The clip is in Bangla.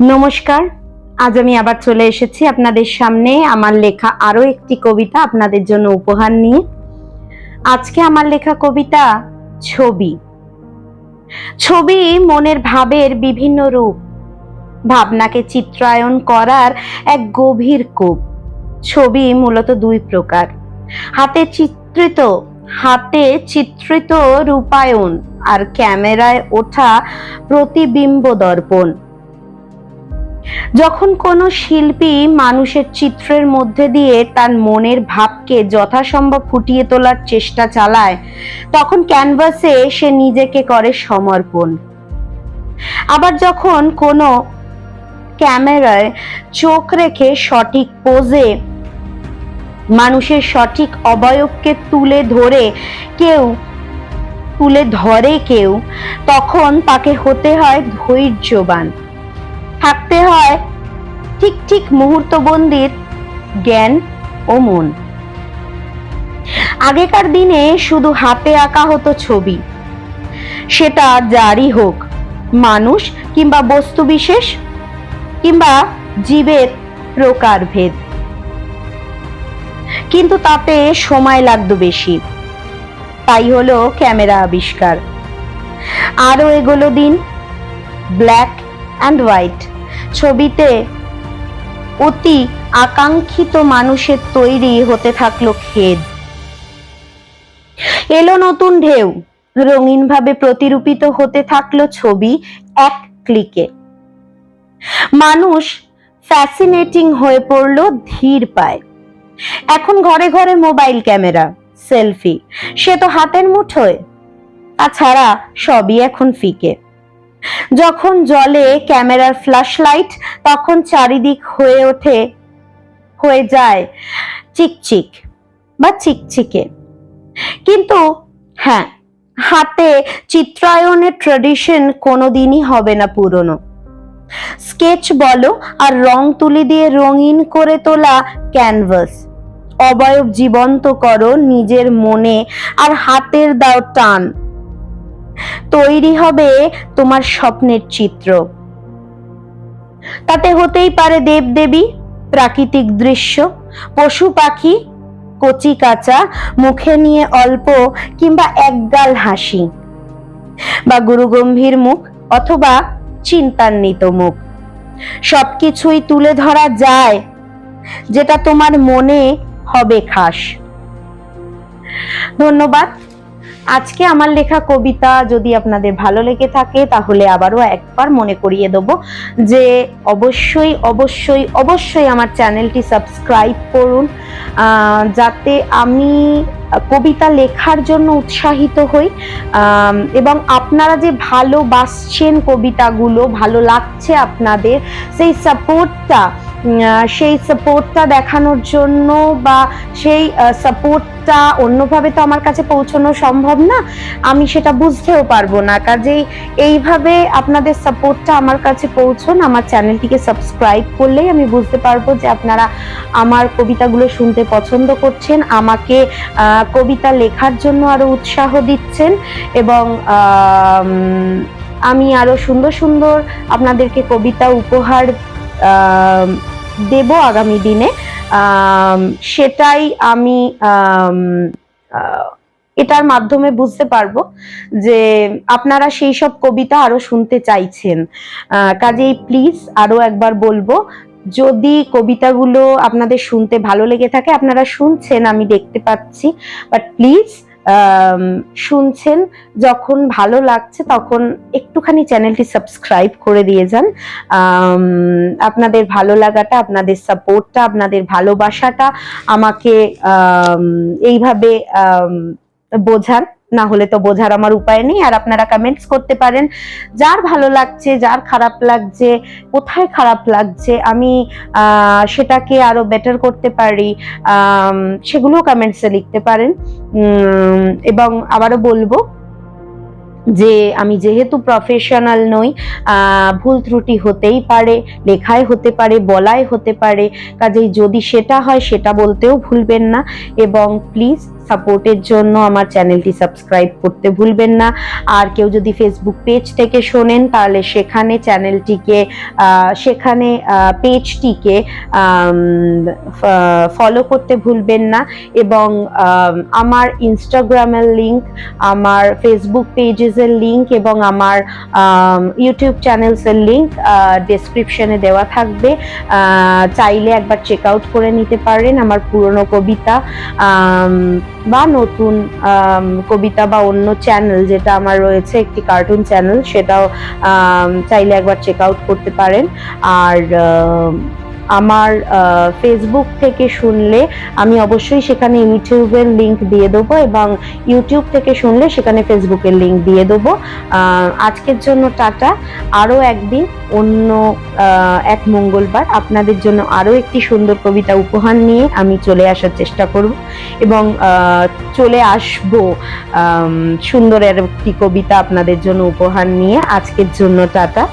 নমস্কার, আজ আমি আবার চলে এসেছি আপনাদের সামনে আমার লেখা আরও একটি কবিতা আপনাদের জন্য উপহার নিয়ে। আজকে আমার লেখা কবিতা ছবি। ছবি মনের ভাবের বিভিন্ন রূপ। ভাবনাকে চিত্রায়ন করার এক গভীর কূপ। ছবি মূলত দুই প্রকার। হাতে চিত্রিত হাতে চিত্রিত রূপায়ণ আর ক্যামেরায় ওঠা প্রতিবিম্ব দর্পণ। যখন কোনো শিল্পী মানুষের চিত্রের মধ্যে দিয়ে তার মনের ভাবকে যথাসম্ভব ফুটিয়ে তোলার চেষ্টা চালায়, তখন ক্যানভাসে সে নিজেকে করে সমর্পণ। আবার যখন কোনো ক্যামেরায় চোখ রেখে সঠিক পোজে মানুষের সঠিক অবয়বকে তুলে ধরে কেউ, তুলে ধরে কেউ, তখন তাকে হতে হয় ধৈর্যবান। থাকতে হয়। ঠিক ঠিক মুহূর্তবন্দির জ্ঞান ও মন। আগেকার দিনে শুধু হাতে আঁকা হতো ছবি। সেটা যারই হোক, মানুষ কিংবা বস্তু বিশেষ কিংবা জীবের প্রকারভেদ কিন্তু তাতে সময় লাগতো বেশি। তাই হলো ক্যামেরা আবিষ্কার। আরও এগুলো দিন, ব্ল্যাক অ্যান্ড হোয়াইট। ছবিতে অতি আকাঙ্ক্ষিত মানুষের তৈরি হতে থাকল খেদ। এলো নতুন ঢেউ। রঙিনভাবে প্রতিরূপিত হতে থাকল ছবি এক ক্লিকে। মানুষ ফ্যাসিনেটিং হয়ে পড়ল ধীর পায়। এখন ঘরে ঘরে মোবাইল ক্যামেরা, সেলফি, সে তো হাতের মুঠোয়। তাছাড়া সবই এখন ফিকে। যখন জলে ক্যামেরার ফ্ল্যাশ লাইট তখন চারিদিক হয়ে ওঠে, হয়ে যায় চিকচিক বা চিকচিকে। কিন্তু হ্যাঁ হাতে চিত্রায়নের ট্রেডিশন কোনোদিনই হবে না পুরনো। স্কেচ বলো আর রং তুলি দিয়ে রঙিন করে তোলা ক্যানভাস। অবয়ব জীবন্ত করো নিজের মনে আর হাতের দাও টান। তৈরি হবে তোমার স্বপ্নের চিত্র। তাতে হতেই পারে দেবদেবী, প্রাকৃতিক দৃশ্য, পশু পাখি, কচি কাঁচা, মুখে নিয়ে অল্প কিংবা একগাল হাসি বা গুরুগম্ভীর মুখ অথবা চিন্তান্বিত মুখ। সবকিছুই তুলে ধরা যায়, যেটা তোমার মনে হবে খাস। ধন্যবাদ। আজকে আমার লেখা কবিতা যদি আপনাদের ভালো লেগে থাকে, তাহলে আবারও একবার মনে করিয়ে দেবো যে অবশ্যই অবশ্যই অবশ্যই আমার চ্যানেলটি সাবস্ক্রাইব করুন যাতে আমি কবিতা লেখার জন্য উৎসাহিত হই এবং আপনারা যে ভালোবাসছেন কবিতাগুলো, ভালো লাগছে আপনাদের, সেই সাপোর্টটা সেই সাপোর্টটা দেখানোর জন্য বা সেই সাপোর্টটা অন্যভাবে তো আমার কাছে পৌঁছানো সম্ভব না, আমি সেটা বুঝতেও পারব না। কাজেই এইভাবে আপনাদের সাপোর্টটা আমার কাছে পৌঁছন, আমার চ্যানেলটিকে সাবস্ক্রাইব করলেই আমি বুঝতে পারব যে আপনারা আমার কবিতাগুলো শুনতে পছন্দ করছেন, আমাকে কবিতা লেখার জন্য আরও উৎসাহ দিচ্ছেন এবং আমি আরও সুন্দর সুন্দর আপনাদেরকে কবিতা উপহার দেব আগামী দিনে। সেটাই আমি এটার মাধ্যমে বুঝতে পারব যে আপনারা সেই সব কবিতা আরও শুনতে চাইছেন। কাজেই প্লিজ আরও একবার বলব, যদি কবিতাগুলো আপনাদের শুনতে ভালো লেগে থাকে, আপনারা শুনছেন, আমি দেখতে পাচ্ছি বাট প্লিজ শুনছেন, যখন ভালো লাগছে তখন একটুখানি চ্যানেলটি সাবস্ক্রাইব করে দিয়ে যান। আপনাদের ভালো লাগাটা, আপনাদের সাপোর্টটা, আপনাদের ভালোবাসাটা আমাকে এইভাবে বোঝান। না হলে তো বোঝার আমার উপায় নেই, আর আপনারা কমেন্টস করতে পারেন। যার ভালো লাগছে, যার খারাপ লাগছে, কোথায় খারাপ লাগছে, আমি সেটাকে আরও বেটার করতে পারি সেগুলো কমেন্টসে লিখতে পারেন। এবং আবারও বলব যে, আমি যেহেতু প্রফেশনাল নই ভুল ত্রুটি হতেই পারে লেখায় হতে পারে বলায় হতে পারে। কাজেই যদি সেটা হয়, সেটা বলতেও ভুলবেন না। এবং প্লিজ সাপোর্টের জন্য আমার চ্যানেলটি সাবস্ক্রাইব করতে ভুলবেন না। আর কেউ যদি ফেসবুক পেজ থেকে শোনেন, তাহলে সেখানে চ্যানেলটিকে সেখানে পেজটিকে ফলো করতে ভুলবেন না। এবং আমার ইনস্টাগ্রামের লিংক আমার ফেসবুক পেজেসের লিংক এবং আমার ইউটিউব চ্যানেলসের লিংক ডেসক্রিপশনে দেওয়া থাকবে। চাইলে একবার চেক আউট করে নিতে পারেন আমার পুরনো কবিতা। বা নতুন কবিতা বা অন্য চ্যানেল যেটা আমার রয়েছে, একটি কার্টুন চ্যানেল সেটাও চাইলে একবার চেক আউট করতে পারেন। আর আমার ফেসবুক থেকে শুনলে আমি অবশ্যই সেখানে ইউটিউবের লিংক দিয়ে দেবো এবং ইউটিউব থেকে শুনলে সেখানে ফেসবুকের লিংক দিয়ে দেবো। আজকের জন্য টাটা। আরও একদিন, অন্য এক মঙ্গলবার আপনাদের জন্য আরও একটি সুন্দর কবিতা উপহার নিয়ে আমি চলে আসার চেষ্টা করব এবং চলে আসব সুন্দর একটি কবিতা আপনাদের জন্য উপহার নিয়ে। আজকের জন্য টাটা।